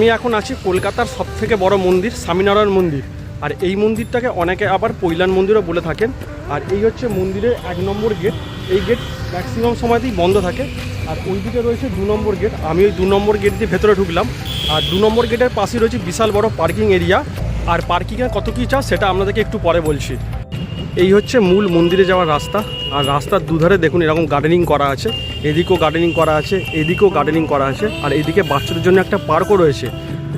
আমি এখন আছি কলকাতার সবথেকে বড় মন্দির, স্বামীনারায়ণ মন্দির। আর এই মন্দিরটাকে অনেকে আবার পৈলান মন্দিরও বলে থাকেন। আর এই হচ্ছে মন্দিরের এক নম্বর গেট। এই গেট ম্যাক্সিমাম সময়তেই বন্ধ থাকে। আর ওই দিকে রয়েছে দু নম্বর গেট। আমি ওই দু নম্বর গেট দিয়ে ভেতরে ঢুকলাম। আর দু নম্বর গেটের পাশে রয়েছে বিশাল বড় পার্কিং এরিয়া। আর পার্কিংয়ে কত কী চার্জ সেটা আপনাদেরকে একটু পরে বলছি। এই হচ্ছে মূল মন্দিরে যাওয়ার রাস্তা। আর রাস্তার দুধারে দেখুন এরকম গার্ডেনিং করা আছে। এদিকেও গার্ডেনিং করা আছে, এদিকেও গার্ডেনিং করা আছে। আর এদিকে বাচ্চাদের জন্য একটা পার্কও রয়েছে।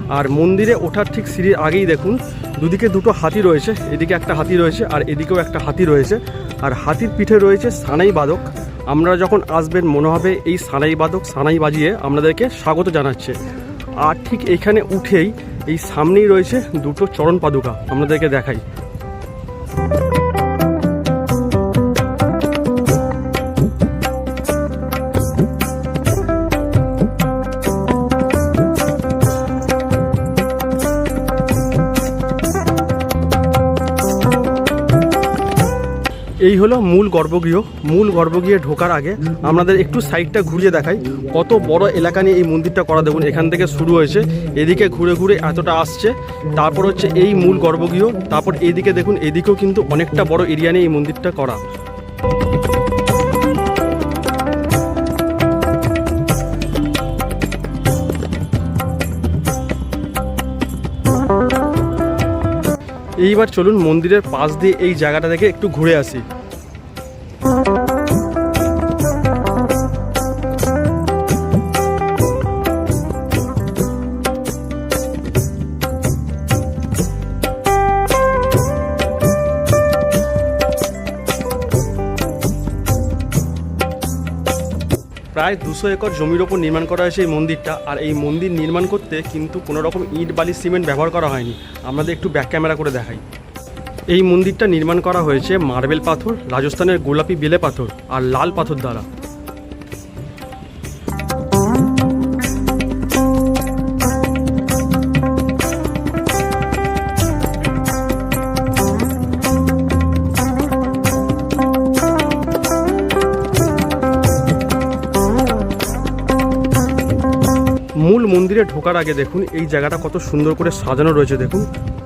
আর মন্দিরে ওঠার ঠিক সিঁড়ির আগেই দেখুন, দুদিকে দুটো হাতি রয়েছে। এদিকে একটা হাতি রয়েছে আর এদিকেও একটা হাতি রয়েছে। আর হাতির পিঠে রয়েছে সানাই বাদক। আমরা যখন আসবেন, মনে হবে এই সানাই বাদক, সানাই বাজিয়ে আপনাদেরকে স্বাগত জানাচ্ছে। আর ঠিক এখানে উঠেই এই সামনেই রয়েছে দুটো চরণ পাদুকা। আপনাদেরকে দেখাই। এই হলো মূল গর্ভগৃহ। মূল গর্ভগৃহে ঢোকার আগে আপনাদের একটু সাইডটা ঘুরিয়ে দেখাই। কত বড় এলাকা নিয়ে এই মন্দিরটা করা দেখুন, এখান থেকে শুরু হয়েছে। এদিকে ঘুরে ঘুরে এতটা আসছে। তারপর হচ্ছে এই মূল গর্ভগৃহ। তারপর এদিকে দেখুন, এদিকেও কিন্তু অনেকটা বড় এরিয়া নিয়ে এই মন্দিরটা করা। এইবার চলুন মন্দিরের পাশ দিয়ে এই জায়গাটা থেকে একটু ঘুরে আসি। প্রায় দুশো একর জমির ওপর নির্মাণ করা হয়েছে এই মন্দিরটা। আর এই মন্দির নির্মাণ করতে কিন্তু কোনো রকম ইট, বালি, সিমেন্ট ব্যবহার করা হয়নি। আমাদের একটু ব্যাক ক্যামেরা করে দেখাই। এই মন্দিরটা নির্মাণ করা হয়েছে মার্বেল পাথর, রাজস্থানের গোলাপি বেলে পাথর আর লাল পাথর দ্বারা। মূল মন্দিরে ঢোকার আগে দেখুন, এই জায়গাটা কত সুন্দর করে সাজানো রয়েছে, দেখুন।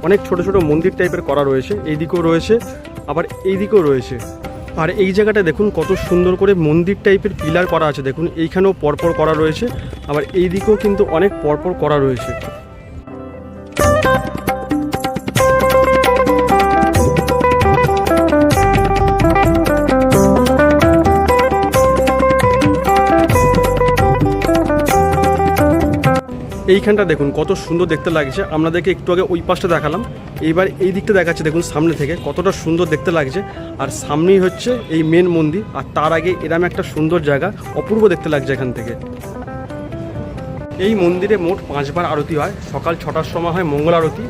অনেক ছোট ছোট মন্দির টাইপের করা রয়েছে এই দিকেও রয়েছে, আবার এই দিকেও রয়েছে। আর এই জায়গাটা দেখুন, কত সুন্দর করে মন্দির টাইপের পিলার করা আছে, দেখুন, এইখানেও পরপর করা রয়েছে, আবার এই দিকেও কিন্তু অনেক পরপর করা রয়েছে। এইখানটা দেখুন, কত সুন্দর দেখতে লাগছে। আপনাদেরকে একটু আগে ওই পাশটা দেখালাম। এইবার এই দিকটা দেখাচ্ছে, দেখুন, সামনে থেকে। কতটা সুন্দর দেখতে লাগছে। আর সামনেই হচ্ছে এই মেন মন্দির, আর তার আগে এরম একটা সুন্দর জায়গা, অপূর্ব দেখতে লাগছে এখান থেকে। এই মন্দিরে মোট পাঁচবার আরতি হয়। সকাল ছটার সময় হয় মঙ্গল আরতি,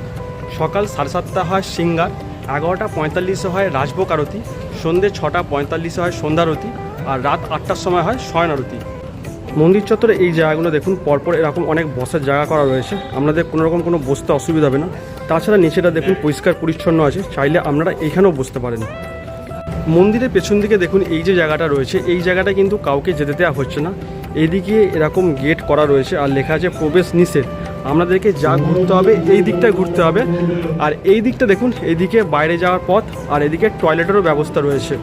সকাল সাড়ে সাতটা হয় সিঙ্গার, এগারোটা পঁয়তাল্লিশে হয় রাজভোগ আরতি সন্ধ্যে ছটা পঁয়তাল্লিশে হয় সন্ধ্যা আরতি, আর রাত আটটার সময় হয় শয়ন আরতি। মন্দির চত্বরে এই জায়গাগুলো দেখুন, পরপর এরকম অনেক বসার জায়গা করা রয়েছে। আপনাদের কোনো রকম কোনো বসতে অসুবিধা হবে না। তাছাড়া নিচেটা দেখুন পরিষ্কার পরিচ্ছন্ন আছে, চাইলে আপনারা এইখানেও বসতে পারেন। মন্দিরের পেছন দিকে দেখুন এই যে জায়গাটা রয়েছে, এই জায়গাটা কিন্তু কাউকে যেতে দেওয়া হচ্ছে না। এইদিকে এরকম গেট করা রয়েছে আর লেখা আছে প্রবেশ নিষেধ। আপনাদেরকে যা ঘুরতে হবে, এই দিকটায় ঘুরতে হবে। আর এই দিকটা দেখুন এইদিকে বাইরে যাওয়ার পথ আর এদিকে টয়লেটেরও ব্যবস্থা রয়েছে।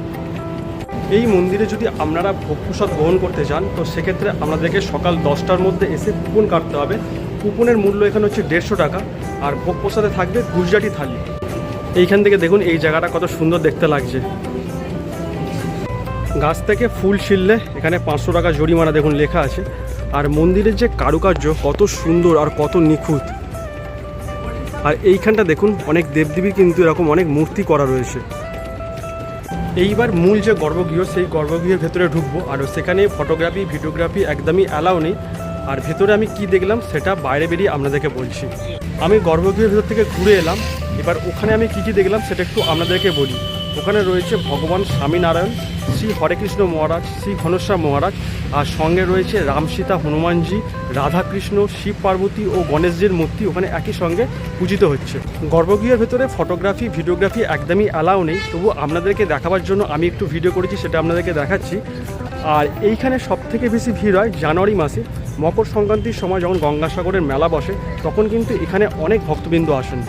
এই মন্দিরে যদি আপনারা ভোগ প্রসাদ গ্রহণ করতে চান তো সেক্ষেত্রে আপনাদেরকে সকাল দশটার মধ্যে এসে কুপন কাটতে হবে। কুপনের মূল্য এখানে হচ্ছে দেড়শো টাকা, আর ভোগ প্রসাদে থাকবে গুজরাটি থালি। এইখান থেকে দেখুন এই জায়গাটা কত সুন্দর দেখতে লাগছে। গাছ থেকে ফুল ছিললে এখানে পাঁচশো টাকা জরিমানা দেখুন লেখা আছে। আর মন্দিরের যে কারুকার্য কত সুন্দর আর কত নিখুঁত। আর এইখানটা দেখুন, অনেক দেবদেবীর কিন্তু এরকম অনেক মূর্তি করা রয়েছে। এইবার মূল যে গর্ভগৃহ, সেই গর্ভগৃহের ভেতরে ঢুকবো। আর সেখানে ফটোগ্রাফি ভিডিওগ্রাফি একদমই অ্যালাউ নেই। আর ভেতরে আমি কি দেখলাম, সেটা বাইরে বেরিয়ে আপনাদেরকে বলছি। আমি গর্ভগৃহের ভেতর থেকে ঘুরে এলাম। এবার ওখানে আমি কী কী দেখলাম, সেটা একটু আপনাদেরকে বলি। ওখানে রয়েছে ভগবান স্বামীনারায়ণ, শ্রী হরেকৃষ্ণ মহারাজ, শ্রী ঘনশ্যাম মহারাজ আর সঙ্গে রয়েছে রাম সীতা হনুমানজি, রাধাকৃষ্ণ, শিব পার্বতী ও গণেশজির মূর্তি। ওখানে একই সঙ্গে পূজিত হচ্ছে। গর্ভগৃহের ভেতরে ফটোগ্রাফি, ভিডিওগ্রাফি একদমই অ্যালাউ নেই। তবু আপনাদেরকে দেখাবার জন্য আমি একটু ভিডিও করেছি, সেটা আপনাদেরকে দেখাচ্ছি। আর এইখানে সব থেকে বেশি ভিড় হয় জানুয়ারি মাসে। মকর সংক্রান্তির সময় যখন গঙ্গাসাগরের মেলা বসে, তখন কিন্তু এখানে অনেক ভক্তবৃন্দ আসেন।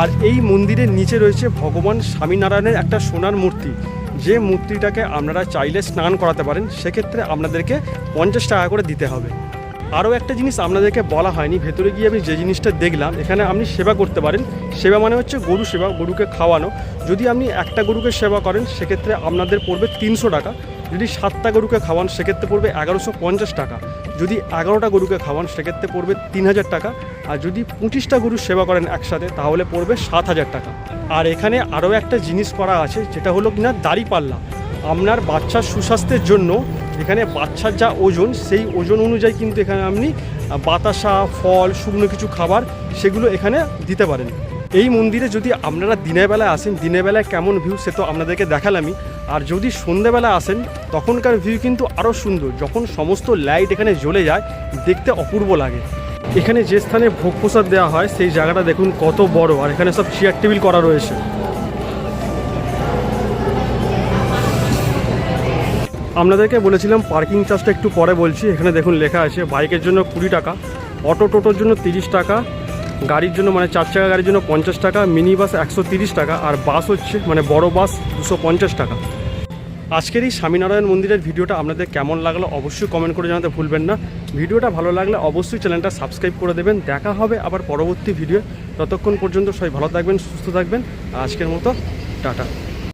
আর এই মন্দিরের নিচে রয়েছে ভগবান স্বামীনারায়ণের একটা সোনার মূর্তি। যে মূর্তিটাকে আপনারা চাইলে স্নান করাতে পারেন, সেক্ষেত্রে আপনাদেরকে পঞ্চাশ টাকা করে দিতে হবে। আরও একটা জিনিস আপনাদেরকে বলা হয়নি, ভেতরে গিয়ে আমি যে জিনিসটা দেখলাম, এখানে আপনি সেবা করতে পারেন। সেবা মানে হচ্ছে গরু সেবা, গরুকে খাওয়ানো। যদি আপনি একটা গরুকে সেবা করেন, সেক্ষেত্রে আপনাদের পড়বে তিনশো টাকা। যদি সাতটা গরুকে খাওয়ান, সেক্ষেত্রে পড়বে এগারোশো পঞ্চাশ টাকা। যদি এগারোটা গরুকে খাওয়ান, সেক্ষেত্রে পড়বে তিন হাজার টাকা। আর যদি পঁচিশটা গরুর সেবা করেন একসাথে, তাহলে পড়বে সাত হাজার টাকা। আর এখানে আরও একটা জিনিস করা আছে, যেটা হলো কিনা দাড়িপাল্লা। আপনার বাচ্চার সুস্বাস্থ্যের জন্য এখানে বাচ্চার যা ওজন, সেই ওজন অনুযায়ী কিন্তু এখানে আপনি বাতাসা, ফল, শুকনো কিছু খাবার সেগুলো এখানে দিতে পারেন। এই মন্দিরে যদি আপনারা দিনের বেলায় আসেন, দিনের বেলায় কেমন ভিউ সে তো আপনাদেরকে দেখালামই। আর যদি সন্ধ্যেবেলা আসেন, তখনকার ভিউ কিন্তু আরও সুন্দর। যখন সমস্ত লাইট এখানে জ্বলে যায়, দেখতে অপূর্ব লাগে। এখানে যে স্থানে ভোগ প্রসাদ দেওয়া হয়, সেই জায়গাটা দেখুন কত বড়। আর এখানে সব চেয়ার টেবিল করা রয়েছে। আপনাদেরকে বলেছিলাম পার্কিং চার্জটা একটু পরে বলছি। এখানে দেখুন লেখা আছে বাইকের জন্য কুড়ি টাকা অটো টোটোর জন্য তিরিশ টাকা, গাড়ির জন্য মানে চার চাকা গাড়ির জন্য পঞ্চাশ টাকা মিনি বাস একশো তিরিশ টাকা, আর বাস হচ্ছে মানে বড় বাস দুশো পঞ্চাশ টাকা। আজকের এই স্বামীনারায়ণ মন্দিরের ভিডিওটা আপনাদের কেমন লাগল অবশ্যই কমেন্ট করে জানাতে ভুলবেন না। ভিডিওটা ভালো লাগলে অবশ্যই চ্যানেলটা সাবস্ক্রাইব করে দেবেন। দেখা হবে আবার পরবর্তী ভিডিও। ততক্ষণ পর্যন্ত সবাই ভালো থাকবেন, সুস্থ থাকবেন। আজকের মতো, টাটা।